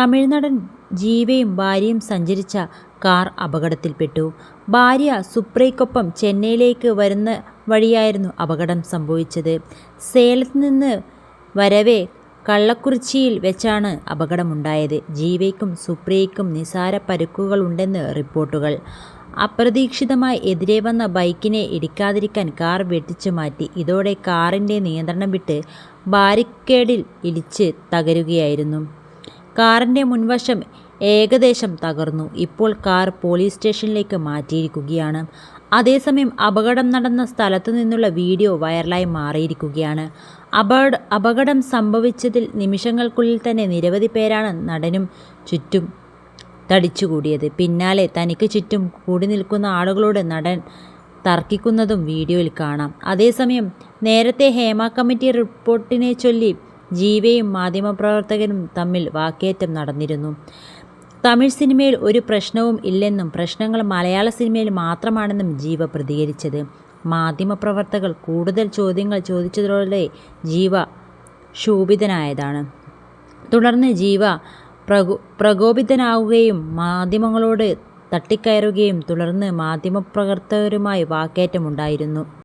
തമിഴ്നടൻ ജീവയും ഭാര്യയും സഞ്ചരിച്ച കാർ അപകടത്തിൽപ്പെട്ടു. ഭാര്യ സുപ്രയ്ക്കൊപ്പം ചെന്നൈയിലേക്ക് വരുന്ന വഴിയായിരുന്നു അപകടം സംഭവിച്ചത്. സേലത്ത് നിന്ന് വരവേ കള്ളക്കുറിച്ചിയിൽ വെച്ചാണ് അപകടമുണ്ടായത്. ജീവയ്ക്കും സുപ്രിയയ്ക്കും നിസാര പരുക്കുകളുണ്ടെന്ന് റിപ്പോർട്ടുകൾ. അപ്രതീക്ഷിതമായി എതിരെ വന്ന ബൈക്കിനെ ഇടിക്കാതിരിക്കാൻ കാർ വെട്ടിച്ചു മാറ്റി. ഇതോടെ കാറിന്റെ നിയന്ത്രണം വിട്ട് ബാരിക്കേഡിൽ ഇടിച്ച് തകരുകയായിരുന്നു. കാറിന്റെ മുൻവശം ഏകദേശം തകർന്നു. ഇപ്പോൾ കാർ പോലീസ് സ്റ്റേഷനിലേക്ക് മാറ്റിയിരിക്കുകയാണ്. അതേസമയം അപകടം നടന്ന സ്ഥലത്തു നിന്നുള്ള വീഡിയോ വൈറലായി മാറിയിരിക്കുകയാണ്. അപകട അപകടം സംഭവിച്ചതിൽ നിമിഷങ്ങൾക്കുള്ളിൽ തന്നെ നിരവധി പേരാണ് നടനും ചുറ്റും തടിച്ചുകൂടിയത്. പിന്നാലെ തനിക്ക് ചുറ്റും കൂടി നിൽക്കുന്ന ആളുകളോട് നടൻ തർക്കിക്കുന്നതും വീഡിയോയിൽ കാണാം. അതേസമയം നേരത്തെ ഹേമ കമ്മിറ്റി റിപ്പോർട്ടിനെച്ചൊല്ലി ജീവയും മാധ്യമപ്രവർത്തകനും തമ്മിൽ വാക്കേറ്റം നടന്നിരുന്നു. തമിഴ് സിനിമയിൽ ഒരു പ്രശ്നവും ഇല്ലെന്നും പ്രശ്നങ്ങൾ മലയാള സിനിമയിൽ മാത്രമാണെന്നും ജീവ പ്രതികരിച്ചത്. മാധ്യമപ്രവർത്തകർ കൂടുതൽ ചോദ്യങ്ങൾ ചോദിച്ചതോടെ ജീവ ക്ഷോഭിതനായതാണ് തുടർന്ന് ജീവ പ്രകോ പ്രകോപിതനാവുകയും മാധ്യമങ്ങളോട് തട്ടിക്കയറുകയും തുടർന്ന് മാധ്യമപ്രവർത്തകരുമായി വാക്കേറ്റമുണ്ടായിരുന്നു.